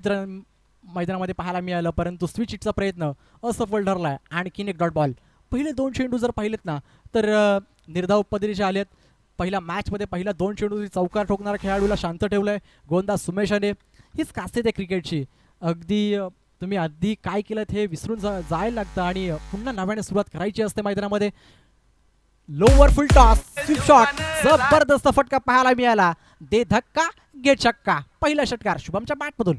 चित्र मैदानामध्ये पाहायला मिळालं परंतु स्विच हिटचा प्रयत्न असफल ठरलाय. आणखीन एक डॉट बॉल पहिले दोन चेंडू जर पाहिलेत ना तर निर्धाव पदरीचे आलेत पहिल्या मॅचमध्ये पहिला दोन चेंडू चौकार ठोकणाऱ्या खेळाडूला शांत ठेवलंय गोलंदाज सुमेशाने. हीच कास्ते आहे क्रिकेटची. अगदी तुम्ही आधी काय केलं हे विसरून जा जायला लागतं आणि पुन्हा नव्याने सुरुवात करायची असते मैदानामध्ये. Lower full toss sweep shot जबरदस्त फटका पाहायला मिळाला. दे धक्का गे छक्का. पहिला षटकार. शुभमच्या बॅटमधून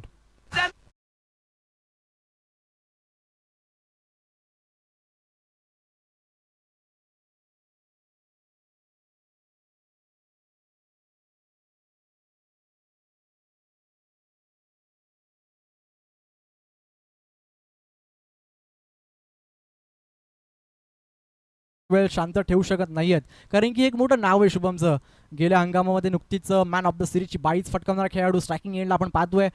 वेळ शांत ठेवू शकत नाहीयेत. कारण की एक मोठं नाव आहे शुभमचं. गेल्या हंगामामध्ये नुकतीच uh, मॅन ऑफ द सिरीजची बाईच फटकावणारा खेळाडू स्ट्रायकिंग एंडला आपण पाहतोय.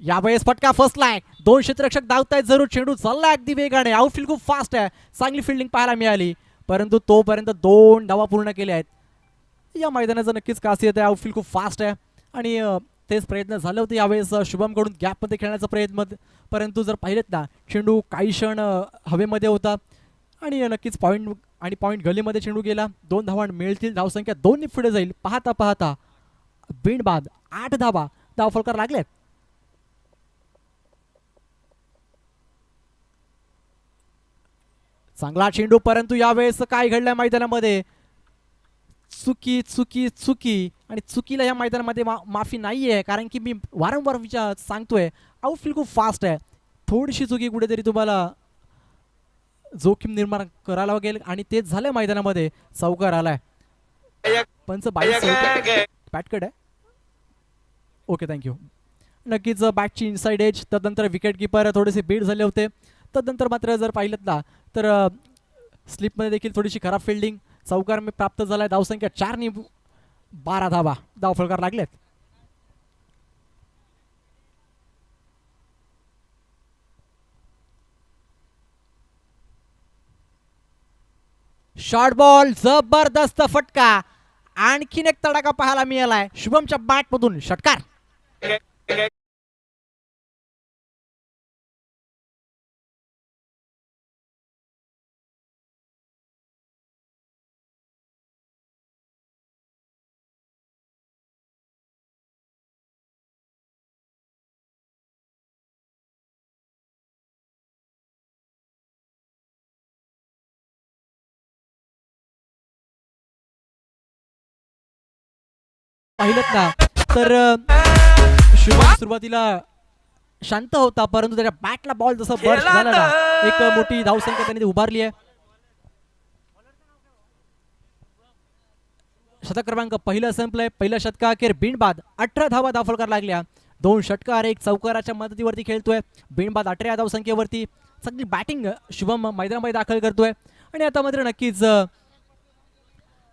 यावेळेस फटका फसलाय. दोन क्षेत्ररक्षक धावतायत जरूर चेंडू चाललाय अगदी वेगाने. आउटफील्ड खूप फास्ट आहे. चांगली फिल्डिंग पाहायला मिळाली. परंतु तोपर्यंत दोन धावा पूर्ण केल्या आहेत. या मैदानाचं नक्कीच खासियत आहे. आउटफील्ड खूप फास्ट आहे. आणि तेच प्रयत्न झाले होते यावेळेस शुभमकडून गॅपमध्ये खेळण्याचा प्रयत्न परंतु जर पाहिलेत ना चेंडू काही क्षण हवेमध्ये होता. आणि नक्कीच पॉईंट आणि पॉईंट गलीमध्ये चेंडू गेला. दोन धावा मिळतील. धावसंख्या दोन्ही पुढे जाईल. पाहता पाहता बिंडबाद आठ धावा धावफलकार लागल्यात. चांगला चेंडू परंतु यावेळेस काय घडलं मैदानामध्ये? चुकी चुकी चुकी. आणि चुकीला या मैदानामध्ये मा माफी नाही आहे कारण की मी वारंवार विचार सांगतोय आउटफील्ड खूप फास्ट आहे. थोडीशी चुकी कुठेतरी तुम्हाला जोखीम निर्माण करायला लागेल आणि तेच झालंय मैदानामध्ये. चौकार आलाय. पंच बाईस बॅटकड आहे. ओके थँक्यू नक्कीच बॅटची इनसाइड एज तदनंतर विकेट किपर थोडेसे बीड झाले होते. तदनंतर मात्र जर पाहिलं ना तर स्लिपमध्ये देखील थोडीशी खराब फिल्डिंग चौकार मी प्राप्त झालाय. धावसंख्या चारनी बारा धावा. धाव फळकार लागलेत. शॉर्ट बॉल जबरदस्त फटका. आणखीन एक तडाखा पाहायला मिळालाय. शुभमच्या बॅट मधून षटकार. पाहिलं ना. तर शुभम सुरुवातीला शांत होता परंतु त्याच्या बॅटला बॉल जसं बर्स्ट झाला ना एक मोठी धावसंख्या त्याने उभारली आहे. शतक क्रमांक पहिलं संपलंय. पहिल्या षटकाखेर बिनबाद अठरा धावा दाफलकार लागल्या. दोन षटकार एक चौकाराच्या मदतीवरती खेळतोय. बिनबाद अठरा धावसंख्येवरती चांगली बॅटिंग शुभम मैदानामध्ये दाखल करतोय. आणि आता मात्र नक्कीच अं,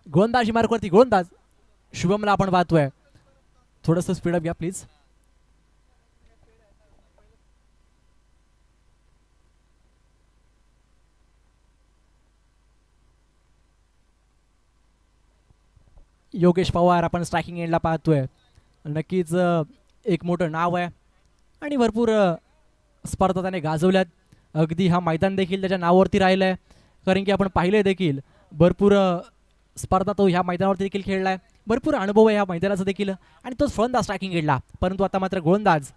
गोलंदाजी मार्कवरती गोलंदाज शुभमला आपण पाहतोय थोडंसं स्पीडअप घ्या प्लीज योगेश पवार आपण स्ट्रायकिंग एंडला पाहतोय. नक्कीच एक मोठं नाव आहे. आणि भरपूर स्पर्धा त्याने गाजवल्यात. अगदी हा मैदान देखील त्याच्या नावावरती राहिलं आहे कारण की आपण पाहिले देखील भरपूर स्पर्धा तो ह्या मैदानावरती देखील खेळलाय. भरपूर अनुभव आहे या मैदानाचा देखील. आणि तोच फलंदाज ट्रॅकिंग घेतला. परंतु आता मात्र गोलंदाज.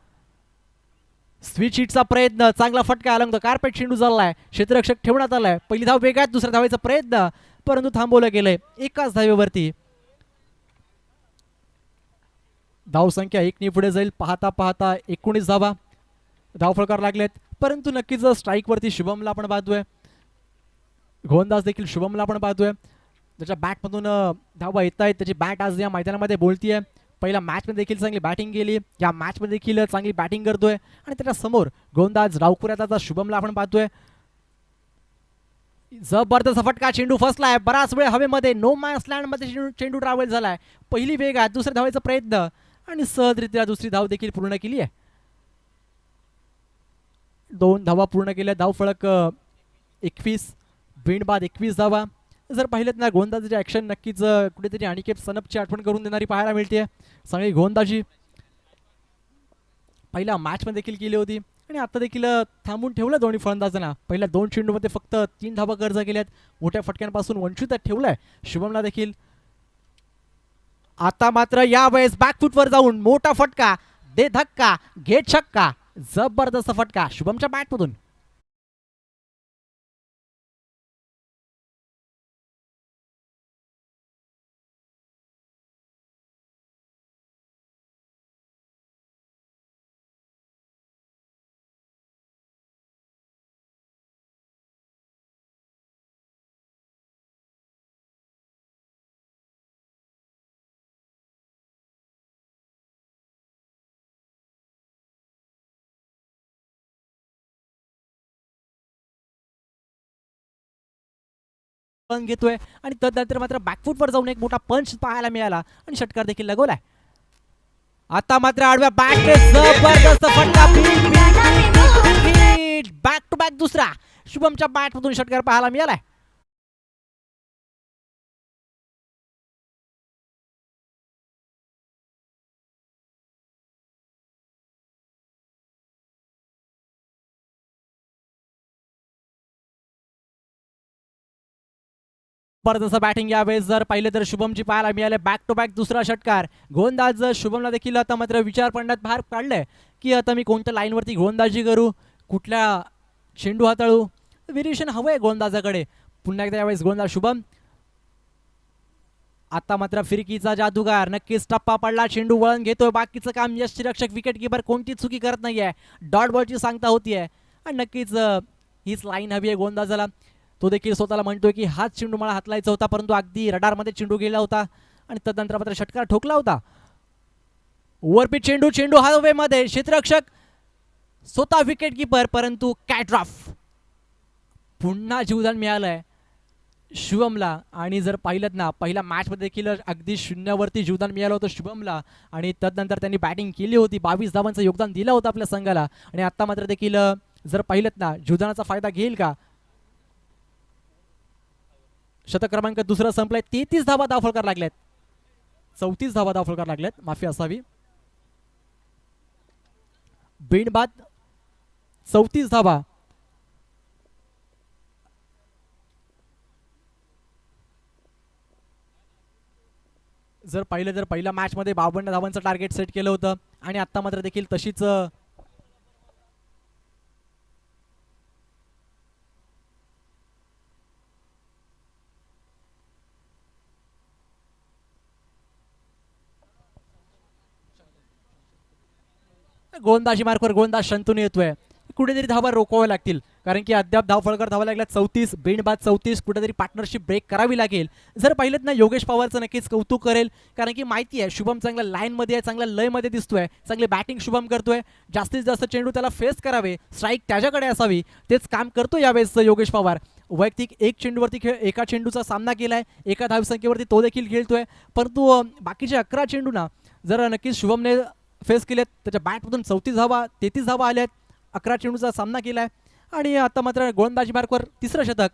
स्विच हिटचा प्रयत्न चांगला फटका आला कार्पेट चेंडू चाललाय. क्षेत्ररक्षक ठेवण्यात आलाय. पहिली धाव वेगात दुसऱ्या धावेचा प्रयत्न. परंतु थांबवलं गेलंय. एकाच धावेवरती. धावसंख्या एकनी पुढे जाईल. पाहता पाहता एकोणीस धावा. धावफळकार लागलेत. परंतु नक्कीच स्ट्राईकवरती शुभमला आपण पाहतोय गोलंदाज देखील शुभमला आपण पाहतोय त्याच्या बॅटमधून धावा येत आहेत त्याची बॅट आज या मैदानामध्ये बोलतीये. पहिल्या मॅचमध्ये देखील चांगली बॅटिंग केली. या मॅचमध्ये देखील चांगली बॅटिंग करतोय. आणि त्याच्यासमोर गोंदाज गोलंदाज शुभमला आपण पाहतोय. जबरदस्त फटका चेंडू फसलाय बराच वेळ हवेमध्ये नो मॅन्स लँडमध्ये चेंडू चेंडू ट्रॅव्हल झालाय. पहिली वेग आहे दुसऱ्या धावायचा प्रयत्न. आणि सहजरित्या दुसरी धाव देखील पूर्ण केली आहे. दोन धावा पूर्ण केल्या. धाव फळक एकवीस बिंडबाद एकवीस धावा. जर पाहिलेत ना गोंदाजीची ॲक्शन नक्कीच कुठेतरी अनिकेत सनपची आठवण करून देणारी पाहायला मिळते चांगली गोलंदाजी पहिल्या मॅचमध्ये देखील केली होती. आणि आता देखील थांबून ठेवलं दोन्ही फलंदाजांना. पहिल्या दोन चेंडूमध्ये फक्त तीन धाबा कर्ज केल्यात. मोठ्या फटक्यांपासून वंचित ठेवलंय शुभमला देखील. आता मात्र यावेळेस बॅकफूटवर जाऊन मोठा फटका दे धक्का घे छक्का. जबरदस्त फटका शुभमच्या बॅटमधून पण घेतोय. आणि तदनंतर मात्र बॅकफुटवर जाऊन एक मोठा पंच पाहायला मिळाला. आणि षटकार देखील लगवलाय आता मात्र आडव्या बॅट जबरदस्त फटका. बॅक टू बॅक दुसरा. शुभमच्या बॅट मधून षटकार पाहायला मिळालाय. जबरदस्त बॅटिंग यावेळेस जर पाहिलं तर शुभमची पाहायला मिळाले. बॅक टू बॅक दुसरा षटकार. गोंदाज शुभमला देखील आता मात्र विचार पडण्यात बाहेर काढलंय की आता मी कोणत्या लाईनवरती गोंदाजी करू? कुठल्या चेंडू हाताळू? व्हेरिएशन हवंय गोंदाजाकडे पुन्हा एकदा यावेळेस गोंदाज शुभम. आता मात्र फिरकीचा जादूगार. नक्कीच टप्पा पडला. चेंडू वळण घेतोय. बाकीचं काम यशरक्षक विकेट किपर कोणती चुकी करत नाहीये. डॉट बॉलची सांगता होतीये. आणि नक्कीच हीच लाईन हवी आहे गोंदाजाला तो देखील स्वतःला म्हणतोय की हाच चेंडू मला हातलायचा होता परंतु अगदी रडारमध्ये चेंडू गेला होता आणि तदनंतर मात्र षटकार ठोकला होता. ओव्हरपीट चेंडू चेंडू हवेमध्ये क्षेत्ररक्षक स्वतः विकेट किपर परंतु कॅट्रॉफ पुन्हा जीवदान मिळालंय शुभमला. आणि जर पाहिलं ना पहिल्या मॅचमध्ये देखील अगदी शून्यावरती जीवदान मिळालं होतं शुभमला. आणि तदनंतर त्यांनी बॅटिंग केली होती. बावीस धावांचं योगदान दिलं होतं आपल्या संघाला. आणि आता मात्र देखील जर पाहिलं ना जीवदानाचा फायदा घेईल का? शतक क्रमांक दुसरा संपलाय. तेहतीस धावा दाखल करायला लागल्यात. चौतीस धावा दाखल करायला लागल्यात. माफी असावी. बिंडबाद चौतीस धावा. जर पाहिलं तर पहिल्या मॅचमध्ये बावन्न धावांचं टार्गेट सेट केलं होतं. आणि आता मात्र देखील तशीच गोलंदाजी मार्कवर गोलंदाज शंतून येतोय. कुठेतरी धावा रोखवाव्या लागतील. कारण की अद्याप धावफळकर धावा लागल्या चौतीस बिंडबाद चौतीस कुठेतरी पार्टनरशिप ब्रेक करावी लागेल. जर पाहिलं ना योगेश पवारचं नक्कीच कौतुक करेल. कारण की माहिती आहे शुभम चांगल्या लाईनमध्ये आहे चांगल्या लयमध्ये दिसतोय. चांगली बॅटिंग शुभम करतोय. जास्तीत जास्त चेंडू त्याला फेस करावे. स्ट्राईक त्याच्याकडे असावी. तेच काम करतो यावेळेस योगेश पवार. वैयक्तिक एक चेंडूवरती खेळ एका चेंडूचा सामना केला आहे एका धावसंख्येवरती तो देखील खेळतोय. परंतु बाकीचे अकरा चेंडू ना जर नक्कीच शुभमने फेस केलेत. त्याच्या बॅटमधून चौतीस धावा तेहतीस धावा आल्यात. अकरा चेंडूचा सामना केला आहे आणि आता मात्र गोलंदाजी मार्कवर तिसरं शतक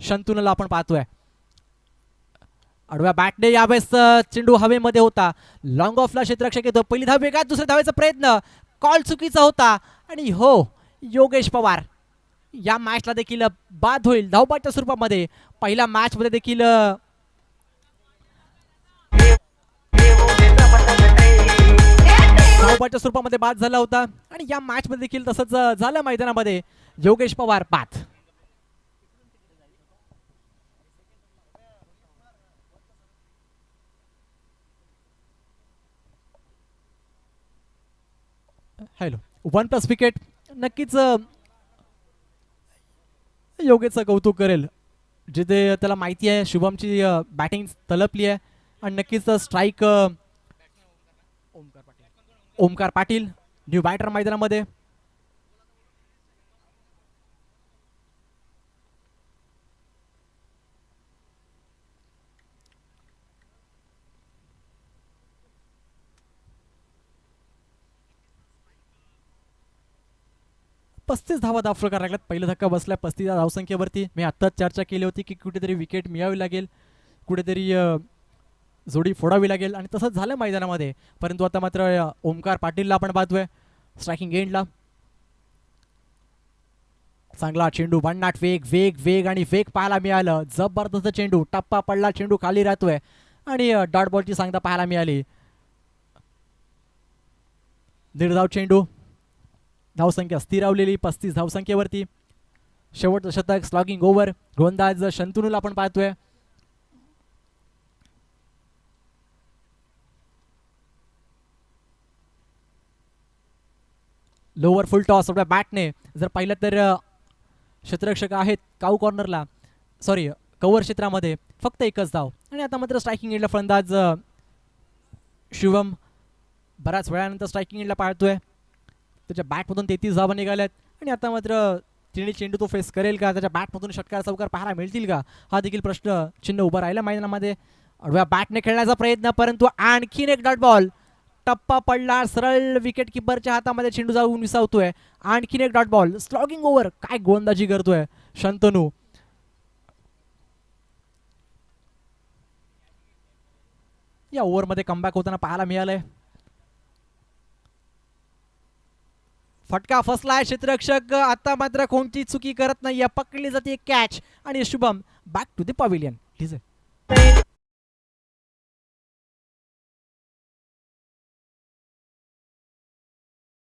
शंतुनला आपण पाहतोय. आडव्या बॅटने यावेळेस चेंडू हवेमध्ये होता. लॉंग ऑफला क्षेत्ररक्षक येतो. पहिली धाव वेगात दुसऱ्या धावेचा प्रयत्न. कॉल चुकीचा होता. आणि हो योगेश पवार. या मॅचला देखील बाद होईल. धावबाच्या स्वरूपामध्ये. पहिल्या मॅचमध्ये देखील धावपाच्या स्वरूपामध्ये बाद झाला होता. आणि या मॅच मध्ये देखील तसंच झालं मैदानामध्ये. योगेश पवार बाद हॅलो वन प्लस विकेट. नक्कीच योगेचं योगेशचं कौतुक करेल. जिथे त्याला माहिती आहे शुभमची बॅटिंग तलपली आहे. आणि नक्कीच strike Omkar Patil new batter मैदानामध्ये. पस्तीस धावा दाखल करायला लागल्यात. पहिला धक्का बसला पस्तीस धावसंख्येवरती. मी आत्ताच चर्चा केली होती की कुठेतरी विकेट मिळावी लागेल. कुठेतरी जोडी फोडावी लागेल आणि तसंच झालं मैदानामध्ये. परंतु आता मात्र ओमकार पाटीलला आपण पाहतोय. स्ट्रायकिंग एंडला चांगला चेंडू भन्नाट वेग वेग वेग आणि वेग पाहायला मिळालं. जबरदस्त चेंडू टप्पा पडला चेंडू खाली राहतोय. आणि डॉट बॉलची सांगता पाहायला मिळाली. दीड धाव चेंडू. धावसंख्या स्थिरावलेली पस्तीस धावसंख्येवरती. शेवटचं शतक स्लॉगिंग ओव्हर गोंदाज शंतनूला आपण पाहतोय. लोअर फुल टॉस आपल्या बॅटने. जर पाहिलं तर क्षेत्ररक्षक आहेत काऊ कॉर्नरला. सॉरी कवर क्षेत्रामध्ये फक्त एकच धाव. आणि आता मात्र स्ट्रायकिंग एंडला फलंदाज शिवम शुभम बऱ्याच वेळानंतर स्ट्रायकिंग एंडला पाळतोय. त्याच्या बॅटमधून तेहतीस धावा निघाल्यात. आणि आता मात्र तिने चेंडू तो फेस करेल का? त्याच्या बॅटमधून षटकार चौकार पाहायला मिळतील का? हा देखील प्रश्न चिन्ह उभा राहिला मैदानामध्ये. आडव्या बॅटने खेळण्याचा प्रयत्न परंतु आणखीन एक डॉट बॉल टप्पा पडला सरळ विकेट किपरच्या हातामध्ये चेंडू जाऊन विसावतोय. आणखीन एक डॉट बॉल स्लॉगिंग ओव्हर काय गोलंदाजी करतोय शंतनू. या ओव्हरमध्ये कमबॅक होताना पाहायला मिळालंय. फटका फसलाय क्षेत्ररक्षक आता मात्र कोणती चुकी करत नाहीये. पकडली जाते कॅच आणि Shubham back to the pavilion ठीक आहे.